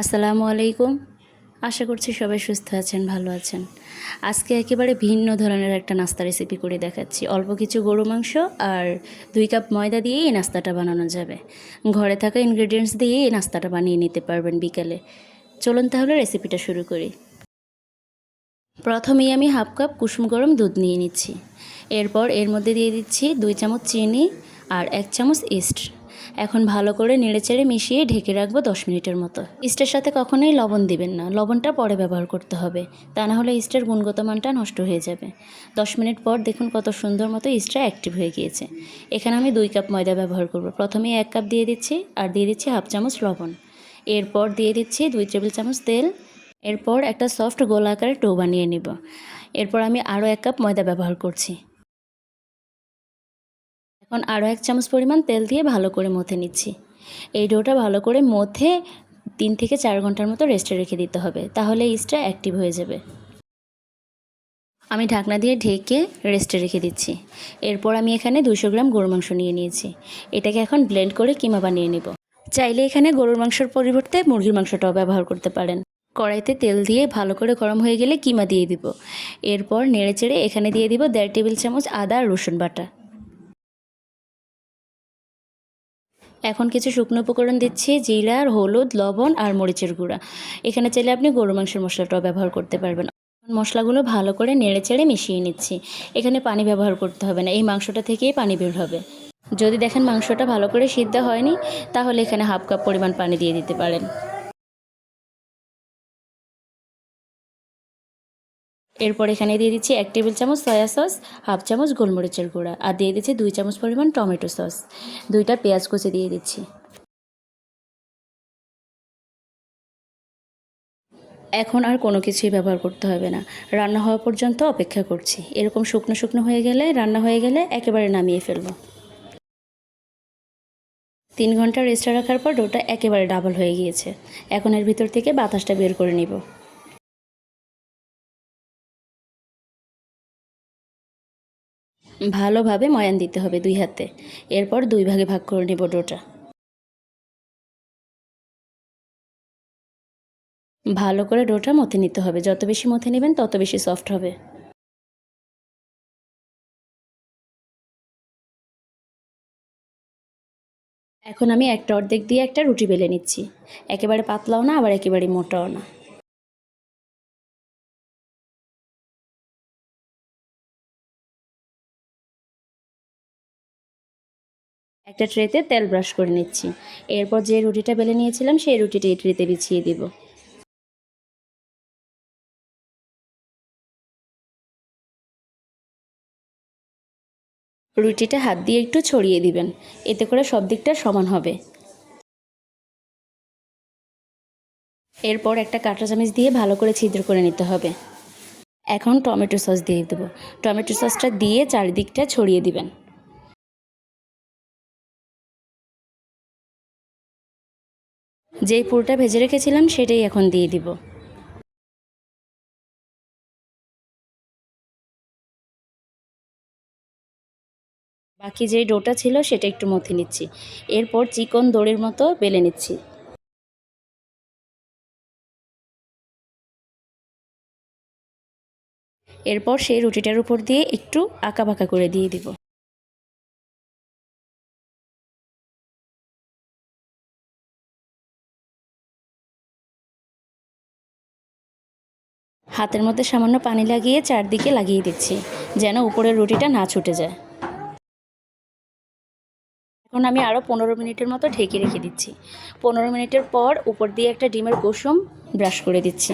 আসসালামু আলাইকুম। আশা করছি সবাই সুস্থ আছেন, ভালো আছেন। আজকে একেবারে ভিন্ন ধরনের একটা নাস্তা রেসিপি করে দেখাচ্ছি। অল্প কিছু গরু মাংস আর দুই কাপ ময়দা দিয়েই এই নাস্তাটা বানানো যাবে। ঘরে থাকা ইনগ্রেডিয়েন্টস দিয়েই এই নাস্তাটা বানিয়ে নিতে পারবেন বিকালে। চলুন তাহলে রেসিপিটা শুরু করি। প্রথমেই আমি হাফ কাপ কুসুম গরম দুধ নিয়ে নিচ্ছি। এরপর এর মধ্যে দিয়ে দিচ্ছি দুই চামচ চিনি আর এক চামচ ইস্ট এখন ভালো করে নেড়েচেড়ে মিশিয়ে ঢেকে রাখব দশ মিনিটের মতো। ইস্টের সাথে কখনোই লবণ দিবেন না। লবণটা পরে ব্যবহার করতে হবে। তা না হলে ইস্টের গুণগত মানটা নষ্ট হয়ে যাবে। দশ মিনিট পর দেখুন কত সুন্দর মতো ইস্টটা অ্যাক্টিভ হয়ে গিয়েছে। এখানে আমি দুই কাপ ময়দা ব্যবহার করব। প্রথমে এক কাপ দিয়ে দিচ্ছি আর দিয়ে দিচ্ছি হাফ চামচ লবণ। এরপর দিয়ে দিচ্ছি দুই টেবিল চামচ তেল। এরপর একটা সফট গোল আকারে টো বানিয়ে নিব। এরপর আমি আরও এক কাপ ময়দা ব্যবহার করছি। এখন আরও এক চামচ পরিমাণ তেল দিয়ে ভালো করে মথে নিচ্ছি। এই ডোটা ভালো করে মথে তিন থেকে চার ঘণ্টার মতো রেস্টে রেখে দিতে হবে, তাহলে ইস্টটা অ্যাক্টিভ হয়ে যাবে। আমি ঢাকনা দিয়ে ঢেকে রেস্টে রেখে দিচ্ছি। এরপর আমি এখানে দুশো গ্রাম গরুর মাংস নিয়ে নিয়েছি। এটাকে এখন ব্লেন্ড করে কিমা বানিয়ে নেব। চাইলে এখানে গরুর মাংসের পরিবর্তে মুরগির মাংসটাও ব্যবহার করতে পারেন। কড়াইতে তেল দিয়ে ভালো করে গরম হয়ে গেলে কিমা দিয়ে দিব। এরপর নেড়েচেড়ে এখানে দিয়ে দিব দেড় টেবিল চামচ আদা আর রসুন বাটা। এখন কিছু শুকনো উপকরণ দিচ্ছি, জিরা হলুদ, লবণ, আর মরিচের গুঁড়া। এখানে চাইলে আপনি গরু মাংসের মশলাটাও ব্যবহার করতে পারবেন। মশলাগুলো ভালো করে নেড়ে চেড়ে মিশিয়ে নিচ্ছি। এখানে পানি ব্যবহার করতে হবে না, এই মাংসটা থেকেই পানি বের হবে। যদি দেখেন মাংসটা ভালো করে সিদ্ধ হয়নি, তাহলে এখানে হাফ কাপ পরিমাণ পানি দিয়ে দিতে পারেন। এরপর এখানে দিয়ে দিচ্ছি এক টেবিল চামচ সয়া সস, হাফ চামচ গোলমরিচের গুঁড়া আর দিয়ে দিচ্ছি দুই চামচ পরিমাণ টমেটো সস। দুইটা পেঁয়াজ কুচি দিয়ে দিচ্ছি। এখন আর কোনো কিছুই ব্যবহার করতে হবে না। রান্না হওয়া পর্যন্ত অপেক্ষা করছি। এরকম শুকনো শুকনো হয়ে গেলে, রান্না হয়ে গেলে একেবারে নামিয়ে ফেলব। তিন ঘণ্টা রেস্টে রাখার পর ডোটা একেবারে ডাবল হয়ে গিয়েছে। এখন এর ভিতর থেকে বাতাসটা বের করে নিব। ভালোভাবে ময়ান দিতে হবে দুই হাতে। এরপর দুই ভাগে ভাগ করে নেব ডোটা। ভালো করে ডোটা মথে নিতে হবে। যত বেশি মথে নেবেন, তত বেশি সফট হবে। এখন আমি একটা অর্ধেক দিয়ে একটা রুটি বেলে নিচ্ছি। একেবারে পাতলাও না, আবার একেবারে মোটাও না। একটা ট্রেতে তেল ব্রাশ করে নিচ্ছি। এরপর যে রুটিটা বেলে নিয়েছিলাম, সেই রুটিটা এই ট্রেতে বিছিয়ে দিব। রুটিটা হাত দিয়ে একটু ছড়িয়ে দিবেন। এতে করে সব দিকটা সমান হবে। এরপর একটা কাঁটা চামচ দিয়ে ভালো করে ছিদ্র করে নিতে হবে। এখন টমেটো সস দিয়ে দেবো। টমেটো সসটা দিয়ে চারিদিকটা ছড়িয়ে দিবেন। যেই পুরোটা ভেজে রেখেছিলাম সেটাই এখন দিয়ে দিব। বাকি যে ডোটা ছিল সেটা একটু মথে নিচ্ছি। এরপর চিকন দড়ির মতো বেলে নিচ্ছি। এরপর সেই রুটিটার উপর দিয়ে একটু আঁকা বাঁকা করে দিয়ে দিব। হাতের মধ্যে সামান্য পানি লাগিয়ে চারদিকে লাগিয়ে দিচ্ছি, যেন উপরের রুটিটা না ছুটে যায়। এখন আমি আরও পনেরো মিনিটের মতো ঢেকে রেখে দিচ্ছি। পনেরো মিনিটের পর উপর দিয়ে একটা ডিমের কুসুম ব্রাশ করে দিচ্ছি।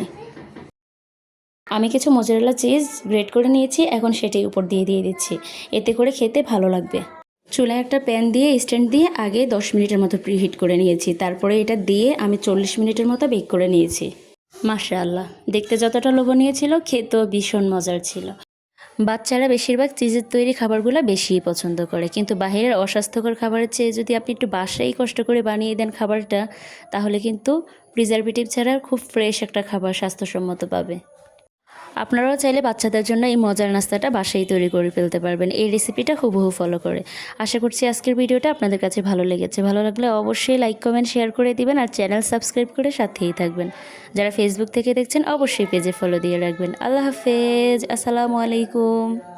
আমি কিছু মোজারেলা চিজ গ্রেট করে নিয়েছি, এখন সেটাই উপর দিয়ে দিয়ে দিচ্ছি। এতে করে খেতে ভালো লাগবে। চুলায় একটা প্যান দিয়ে স্ট্যান্ড দিয়ে আগে দশ মিনিটের মতো প্রিহিট করে নিয়েছি। তারপরে এটা দিয়ে আমি চল্লিশ মিনিটের মতো বেক করে নিয়েছি। মাশা আল্লাহ দেখতে যতটা লোভনীয় ছিল, খেতেও ভীষণ মজার ছিল। বাচ্চারা বেশিরভাগ চিজের তৈরি খাবারগুলো বেশিই পছন্দ করে। কিন্তু বাহিরের অস্বাস্থ্যকর খাবারের চেয়ে যদি আপনি একটু বাসায় কষ্ট করে বানিয়ে দেন খাবারটা, তাহলে কিন্তু প্রিজারভেটিভ ছাড়া খুব ফ্রেশ একটা খাবার স্বাস্থ্যসম্মত পাবে। আপনারাও চাইলে বাচ্চাদের জন্য এই মজার নাস্তাটা বাসায় তৈরি করে ফেলতে পারবেন। এই রেসিপিটা হুবহু ফলো করে। আশা করছি আজকের ভিডিওটা আপনাদের কাছে ভালো লেগেছে। ভালো লাগলে অবশ্যই লাইক কমেন্ট শেয়ার করে দিবেন আর চ্যানেল সাবস্ক্রাইব করে সাথেই থাকবেন। যারা ফেসবুক থেকে দেখছেন, অবশ্যই পেজে ফলো দিয়ে রাখবেন। আল্লাহ হাফেজ। আসসালামু আলাইকুম।